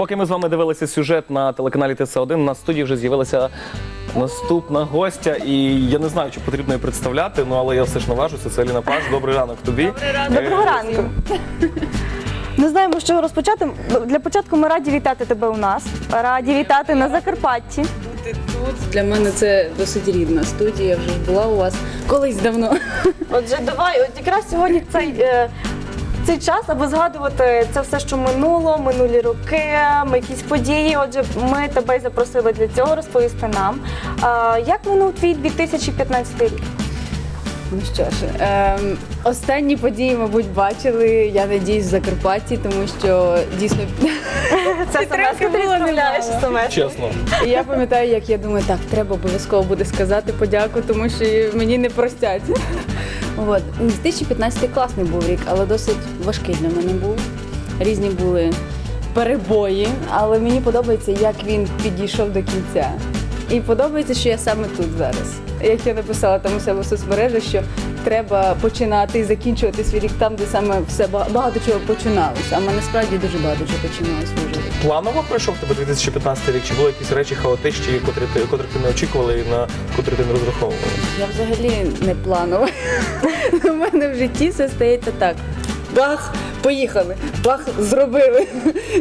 Поки ми з вами дивилися сюжет на телеканалі ТС1, на студії вже з'явилася наступна гостя. І я не знаю, чи потрібно її представляти, ну але я все ж наважуся. Це Аліна Паш. Добрий ранок тобі. Доброго ранку. Не знаємо, з чого розпочати. Для початку ми раді вітати тебе у нас. Раді вітати на Закарпатті. Бути тут для мене це досить рідна студія. Я вже була у вас колись давно. Отже, давай, от якраз сьогодні цей, е, цей час, аби згадувати це все, що минуло, минулі роки, м, якісь події. Отже, ми тебе й запросили для цього розповісти нам. А, як минув твій 2015 рік? Ну що ж, ем, останні події, мабуть, бачили. Я надіюсь, в Закарпатті, тому що дійсно Це Підтримки було відправляєш смс. Чесно. І я пам'ятаю, як я думаю, так, треба обов'язково буде сказати подяку, тому що мені не простять. От. 2015 класний був рік, але досить важкий для мене був. Різні були перебої, але мені подобається, як він підійшов до кінця. І подобається, що я саме тут зараз. Як я написала там у себе в соцмережах, що треба починати і закінчувати свій рік там, де саме все багато чого починалося. А мене справді дуже багато чого починалося в житті. Планово пройшов тебе 2015 рік? Чи були якісь речі хаотичні, котрі ти, котрих ти не очікувала і на котрі ти не розраховувала? Я взагалі не планова. У мене в житті все стається так. Бах, поїхали, бах, зробили.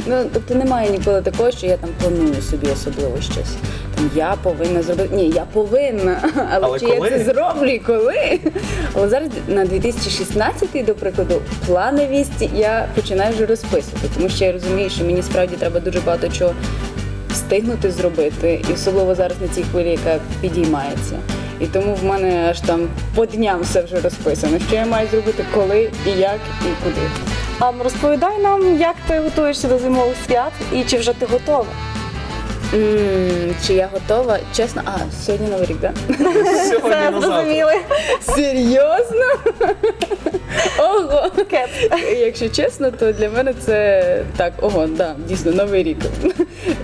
Ну, тобто немає ніколи такого, що я там планую собі особливо щось. Я повинна зробити. Ні, я повинна. Але, Але чи коли? я це зроблю і коли? Але зараз на 2016, до прикладу, плановість я починаю вже розписувати, тому що я розумію, що мені справді треба дуже багато чого встигнути зробити, і особливо зараз на цій хвилі, яка підіймається. І тому в мене аж там по дням все вже розписано, що я маю зробити коли і як і куди. А розповідай нам, як ти готуєшся до зимових свят і чи вже ти готова? М чи я готова? Чесно, а сьогодні новий рік, так? Сьогодні Це на завтра. зрозуміли. Серйозно? Ого! Кеп. Якщо чесно, то для мене це так, ого, да, дійсно новий рік.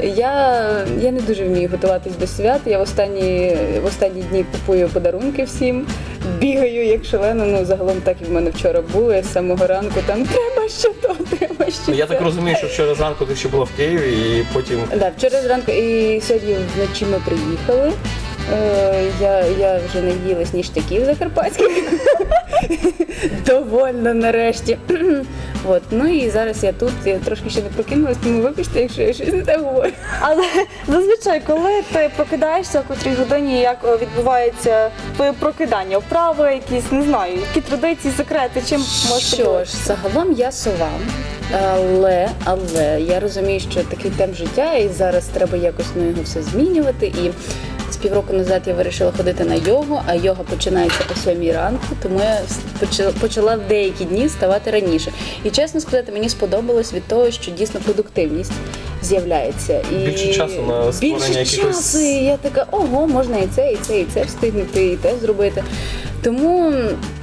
Я, я не дуже вмію готуватись до свят. Я в останні, в останні дні купую подарунки всім, бігаю як шалено. Ну загалом так і в мене вчора було. Я з самого ранку там треба ще то. Ну, Я так розумію, що вчора зранку ти ще була в Києві і потім Да, вчора зранку і сьогодні вночі ми приїхали. Е, я, я вже не їла сніжтяків закарпатських. Довольна нарешті. От, ну і зараз я тут, я трошки ще не прокинулась, тому вибачте, якщо я щось не так говорю. Але зазвичай, коли ти прокидаєшся, о котрій годині, як відбувається твоє прокидання, вправи якісь, не знаю, які традиції, секрети, чим можеш Що поділитися? ж, загалом я сова. Але, але я розумію, що такий темп життя, і зараз треба якось ну, його все змінювати. І з півроку назад я вирішила ходити на йогу, а йога починається о 7 ранку, тому я почала, деякі дні вставати раніше. І чесно сказати, мені сподобалось від того, що дійсно продуктивність з'являється. І Більше часу на створення більше якихось- часу. І я така, ого, можна і це, і це, і це встигнути, і те зробити. Тому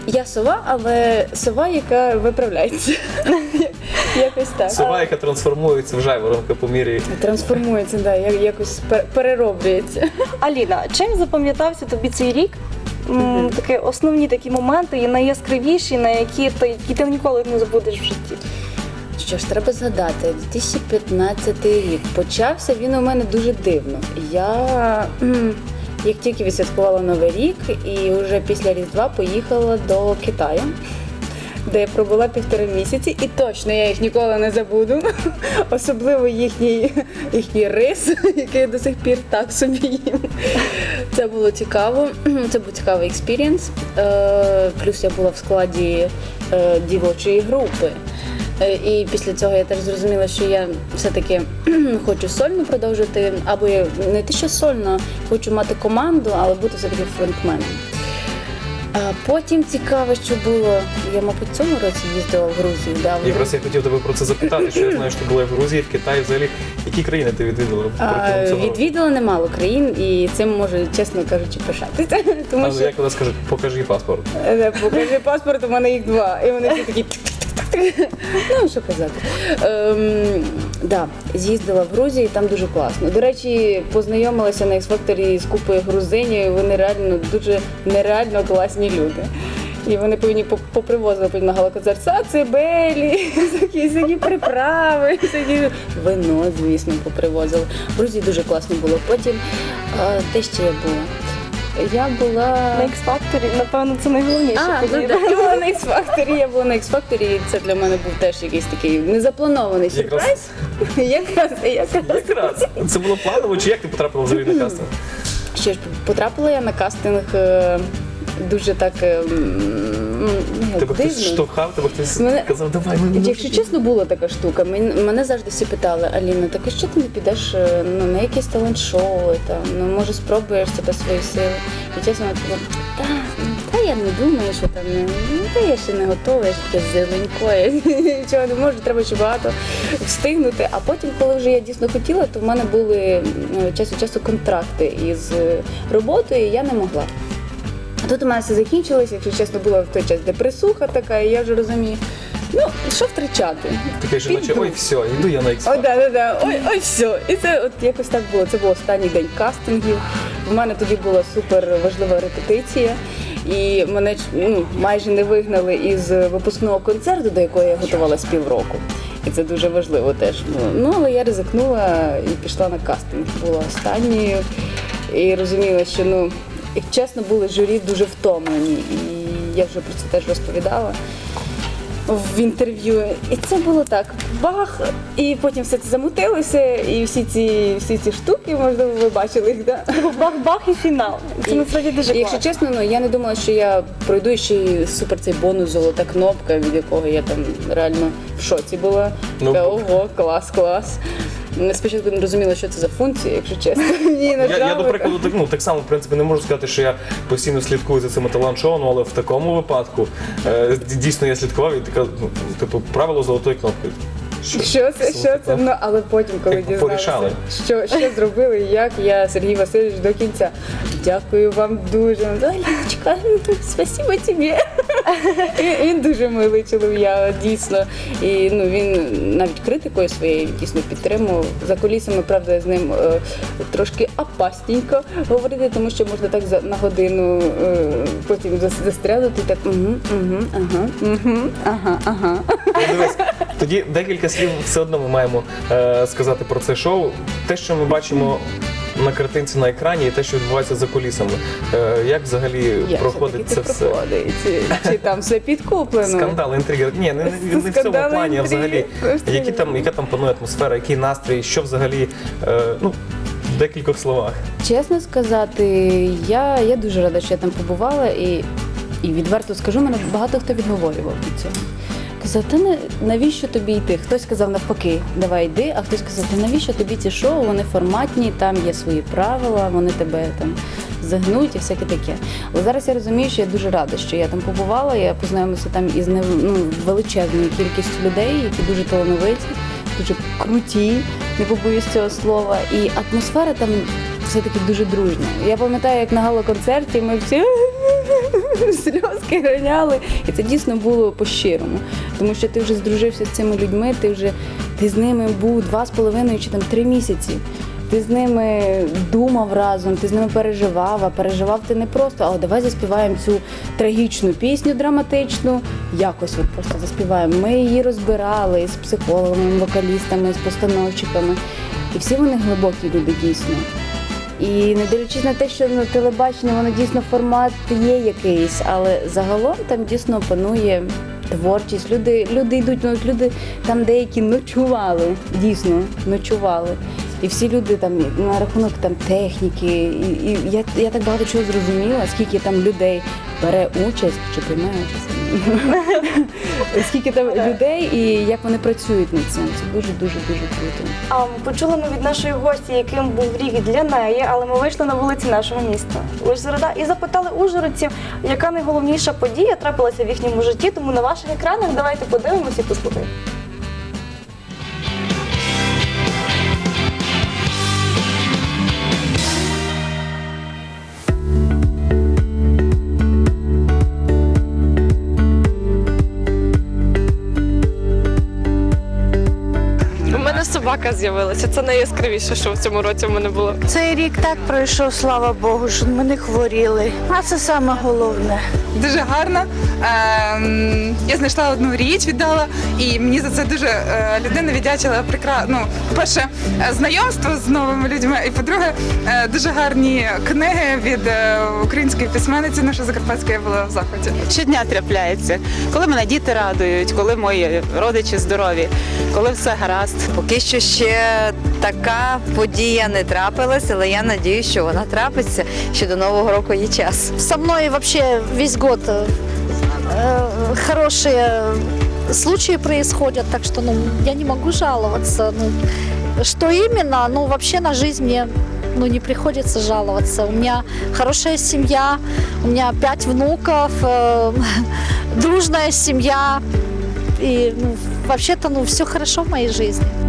я сова, але сова, яка виправляється. Якось так. сова, яка трансформується в жайворонка по мірі. Трансформується, да, я- якось пер- перероблюється. Аліна, чим запам'ятався тобі цей рік? М, Такі основні такі моменти, і найяскравіші, на які ти, які ти ніколи не забудеш в житті. Що ж, треба згадати, 2015 рік почався він у мене дуже дивно. Я м, як тільки відсвяткувала Новий рік, і вже після Різдва поїхала до Китаю. Де я пробула півтора місяці, і точно я їх ніколи не забуду. Особливо їхній, їхній рис, який я до сих пір так собі їм. Це було цікаво. Це був цікавий експірієнс. Е, Плюс я була в складі е, дівочої групи. Е, І після цього я теж зрозуміла, що я все-таки хочу сольно продовжити, або я не те, що сольно, хочу мати команду, але бути все-таки фронтменом. А потім цікаво, що було. Я, мабуть, цьому році їздила в Грузію. Да, в Якраз я хотів тебе про це запитати, що я знаю, що ти була в Грузії, в Китаї, взагалі. Які країни ти відвідала А, цього відвідала немало країн, і цим можу, чесно кажучи, пишатися. Тому А, що Як вона скаже, покажи паспорт. Е, Покажи паспорт, у мене їх два. І вони всі такі. Ну, що казати. Ем, да, з'їздила в Грузію, там дуже класно. До речі, познайомилася на X-Factor з купою грузинів, вони реально дуже нереально класні люди. І вони повинні попривозили потім на галоконцерт сацибелі, такі, такі приправи, такі вино, звісно, попривозили. В Грузії дуже класно було. Потім де ще я була? Я була На X-Factor, напевно, це найголовніше. а, ну, да, я була на X-Factor, я була на X-Factor, і це для мене був теж якийсь такий незапланований сюрприз. Якраз, якраз. Якраз. Це було планово, чи як ти потрапила взагалі на кастинг? Що ж, потрапила я на кастинг е, дуже так е, м, ну, Тебе хтось дивно. штовхав, тебе хтось Мене- казав, давай, ми Якщо чесно, була така штука. Мен- Мене завжди всі питали, Аліна, так а що ти не підеш е, ну, на якесь талант-шоу, там, ну може спробуєш себе свої сили. І чесно, я така, та, та я не думаю, що там ну, та я ще не готова, я ще таке зеленько, я нічого не можу, треба ще багато встигнути. А потім, коли вже я дійсно хотіла, то в мене були е, час від часу контракти із е, роботою, і я не могла. А тут у мене все закінчилось, якщо чесно, була в той час депресуха така, і я вже розумію, ну що втрачати? Таке ж наче, ой, все, йду я на Ой, X. да, да, да. Ой, ой, все. І це от якось так було. Це був останній день кастингів. У мене тоді була супер важлива репетиція. І мене ну, майже не вигнали із випускного концерту, до якого я готувалася півроку. І це дуже важливо теж. Ну, але я ризикнула і пішла на кастинг. Була останньою і розуміла, що ну, як чесно, були журі дуже втомлені. І я вже про це теж розповідала в інтерв'ю. І це було так. Бах! І потім все це замутилося, і всі ці всі ці штуки, можливо, ви бачили їх, да? Бах-бах і фінал. Це насправді дуже І, Якщо чесно, ну я не думала, що я пройду ще й супер цей бонус золота кнопка, від якого я там реально в шоці була. Ну, Така, ого, клас, клас. Спочатку не розуміла, що це за функція, якщо чесно. Ні, Я, я, до прикладу, так, ну, так само, в принципі, не можу сказати, що я постійно слідкую за цими талант-шоу, ну, але в такому випадку е, дійсно я слідкував і така, ну, типу, правило золотої кнопки. Що це, що це? Ну, але потім, коли порішали. що, що зробили, і як я, Сергій Васильович, до кінця. Дякую вам дуже. Аліночка, спасибо тобі. Він- Він дуже милий чолов'я, дійсно. І ну, він навіть критикою своєю дійсно підтримував. За кулісами, правда, з ним е, трошки опасненько говорити, тому що можна так за, на годину е, потім зас- застрелити, так угу, угу, ага, угу, ага, ага. Ну, дивись, тоді декілька слів все одно ми маємо е, сказати про це шоу. Те, що ми бачимо на картинці на екрані, і те, що відбувається за кулісами. Е, як взагалі Як проходить це все-таки все? проходить? Чи, чи там все підкуплено? Скандали, інтриги. Ні, не, не, не в цьому Скандали, плані, а взагалі. Просто Які там, яка там панує атмосфера, який настрій, що взагалі, е, ну, в декількох словах. Чесно сказати, я, я дуже рада, що я там побувала, і, і відверто скажу, мене багато хто відговорював від цього. Казав, та не, навіщо тобі йти? Хтось сказав навпаки, давай йди, а хтось сказав, та навіщо тобі ці шоу, вони форматні, там є свої правила, вони тебе там загнуть і всяке таке. Але зараз я розумію, що я дуже рада, що я там побувала, я познайомилася там із ну, величезною кількістю людей, які дуже талановиті, дуже круті, не побоюсь цього слова. І атмосфера там все-таки дуже дружня. Я пам'ятаю, як на гала-концерті ми всі сльозки ганяли. І це дійсно було по-щирому. Тому що ти вже здружився з цими людьми, ти вже ти з ними був два з половиною чи там три місяці. Ти з ними думав разом, ти з ними переживав, а переживав ти не просто, а давай заспіваємо цю трагічну пісню драматичну. Якось от просто заспіваємо. Ми її розбирали з психологами, вокалістами, з постановщиками. І всі вони глибокі люди дійсно. І не дивлячись на те, що на телебаченні воно дійсно формат є якийсь, але загалом там дійсно панує творчість. Люди, люди йдуть, ну люди там деякі ночували, дійсно ночували. І всі люди там на рахунок там техніки, і, і я, я так багато чого зрозуміла, скільки там людей бере участь чи приймає участь. скільки там людей і як вони працюють над цим. Це дуже дуже дуже круто. А почули ми від нашої гості, яким був рік для неї, але ми вийшли на вулиці нашого міста Ужгорода і запитали ужгородців, яка найголовніша подія трапилася в їхньому житті. Тому на ваших екранах давайте подивимося і послухаємо. Собака з'явилася. Це найяскравіше, що в цьому році в мене було. Цей рік так пройшов, слава Богу, що ми не хворіли. А це саме головне. Дуже гарна. Ем, я знайшла одну річ, віддала, і мені за це дуже е, людина віддячила прекра... ну, по-перше, е, знайомство з новими людьми, і по-друге, е, дуже гарні книги від української письменниці нашої Закарпатської була в захваті. щодня трапляється. Коли мене діти радують, коли мої родичі здорові, коли все гаразд. Поки що ще така подія не трапилась, але я надію, що вона трапиться. Ще до нового року є час. Со мной вообще весь год э, э, хорошие случаи происходят, так что ну, я не могу жаловаться. Ну, что именно? Ну, вообще на жизнь мне ну, не приходится жаловаться. У меня хорошая семья, у меня пять внуков, э, дружная семья. И ну, вообще-то ну, все хорошо в моей жизни.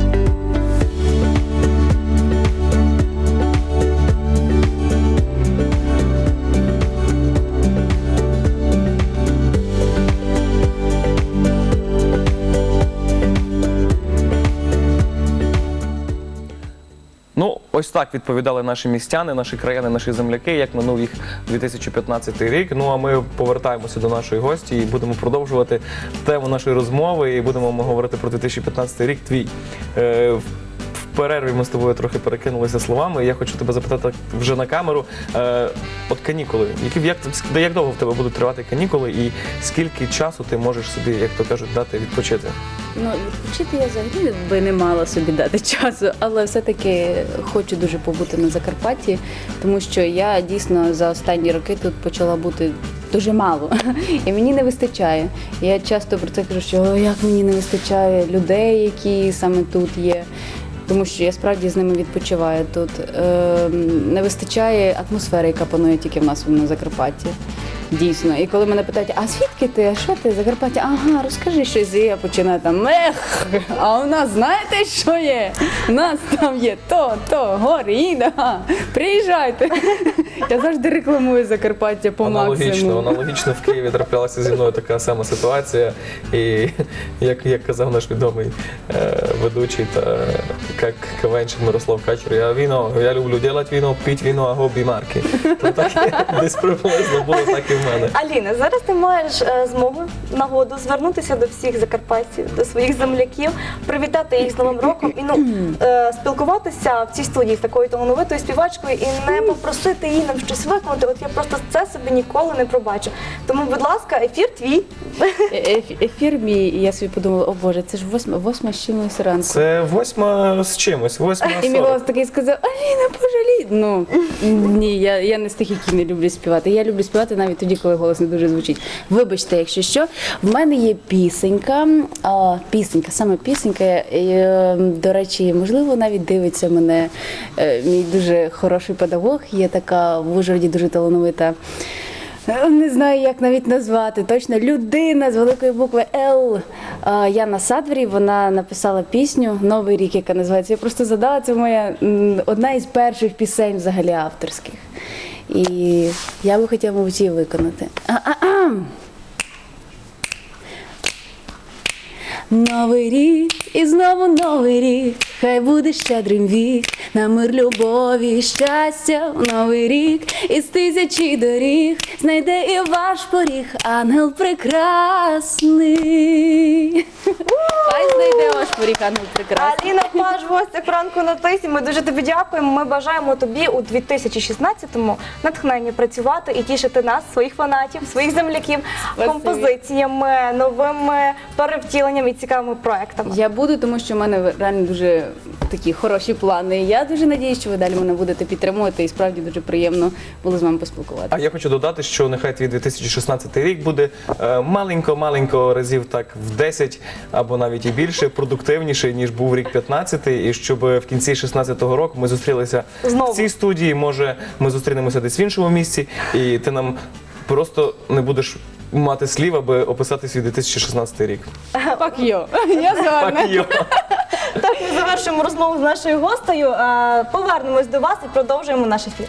Ну, ось так відповідали наші містяни, наші краяни, наші земляки, як минув їх 2015 рік. Ну а ми повертаємося до нашої гості і будемо продовжувати тему нашої розмови. І будемо ми говорити про 2015 рік. Твій е, перерві ми з тобою трохи перекинулися словами. Я хочу тебе запитати вже на камеру. Е, от канікули, які як, як довго в тебе будуть тривати канікули, і скільки часу ти можеш собі, як то кажуть, дати відпочити? Ну, відпочити я взагалі би не мала собі дати часу, але все-таки хочу дуже побути на Закарпатті, тому що я дійсно за останні роки тут почала бути дуже мало. І мені не вистачає. Я часто про це кажу, що «О, як мені не вистачає людей, які саме тут є. Тому що я справді з ними відпочиваю тут. Е, не вистачає атмосфери, яка панує тільки в нас на Закарпатті. Дійсно. І коли мене питають, а звідки ти? А що ти? Закарпаття? Ага, розкажи щось. І я починаю там ех, а у нас знаєте, що є? У нас там є то, то, гори, іда. Приїжджайте. Я завжди рекламую Закарпаття по Аналогічно, максимуму. аналогічно в Києві траплялася зі мною така сама ситуація. І як, як казав наш відомий е, ведучий та як кавенчик Мирослав Качур, я віно, я люблю робити віно, пити віно, а хобі марки. Так десь приблизно було так і в мене. Аліна, зараз ти маєш е, змогу, нагоду звернутися до всіх закарпатців, до своїх земляків, привітати їх з Новим роком і ну е, спілкуватися в цій студії з такою талановитою співачкою і не попросити її нам щось виконати. От я просто це собі ніколи не пробачу. Тому, будь ласка, ефір твій. Е- еф- Ефір мій, і я собі подумала, о Боже, це ж восьма, восьма з чимось ранку. Це восьма з чимось, восьма І мій сорок. голос такий сказав: Аліна, пожалій. Ну ні, я, я не з тих, які не люблю співати. Я люблю співати навіть тоді, коли голос не дуже звучить. Вибачте, якщо що, в мене є пісенька, а, пісенька, саме пісенька. і, е, До речі, можливо, навіть дивиться мене е, мій дуже хороший педагог. Є така в Ужгороді дуже талановита. Е, Не знаю, як навіть назвати. Точно людина з великої букви Л. Яна Садвері, вона написала пісню Новий рік, яка називається. Я просто задала, це моя одна із перших пісень взагалі авторських. І я би хотіла, мабуть, її виконати. А-а-а! Новий рік і знову новий рік, хай буде щедрим вік, на мир любові, і щастя в новий рік, із тисячі доріг знайде і ваш поріг, ангел прекрасний. Хай знайде ваш поріг, ангел прекрасний. Аліна Паш, гостя ранку на тисі. Ми дуже тобі дякуємо. Ми бажаємо тобі у 2016-му натхнення працювати і тішити нас, своїх фанатів, своїх земляків, композиціями, новими перевтіленнями і цікавими проектами. Я буду, тому що в мене реально дуже такі хороші плани. Я дуже надіюсь, що ви далі мене будете підтримувати, і справді дуже приємно було з вами поспілкуватися. А я хочу додати, що нехай твій 2016 рік буде е, маленько-маленько разів так в 10 або навіть і більше продуктивніший, ніж був рік 15, і щоб в кінці 16-го року ми зустрілися Знову. в цій студії. Може, ми зустрінемося десь в іншому місці, і ти нам просто не будеш мати слів, аби описати свій 2016 рік. Пак йо, я згодна. Так, йо. Так, ми завершуємо розмову з нашою гостею. Е, Повернемось до вас і продовжуємо наш ефір.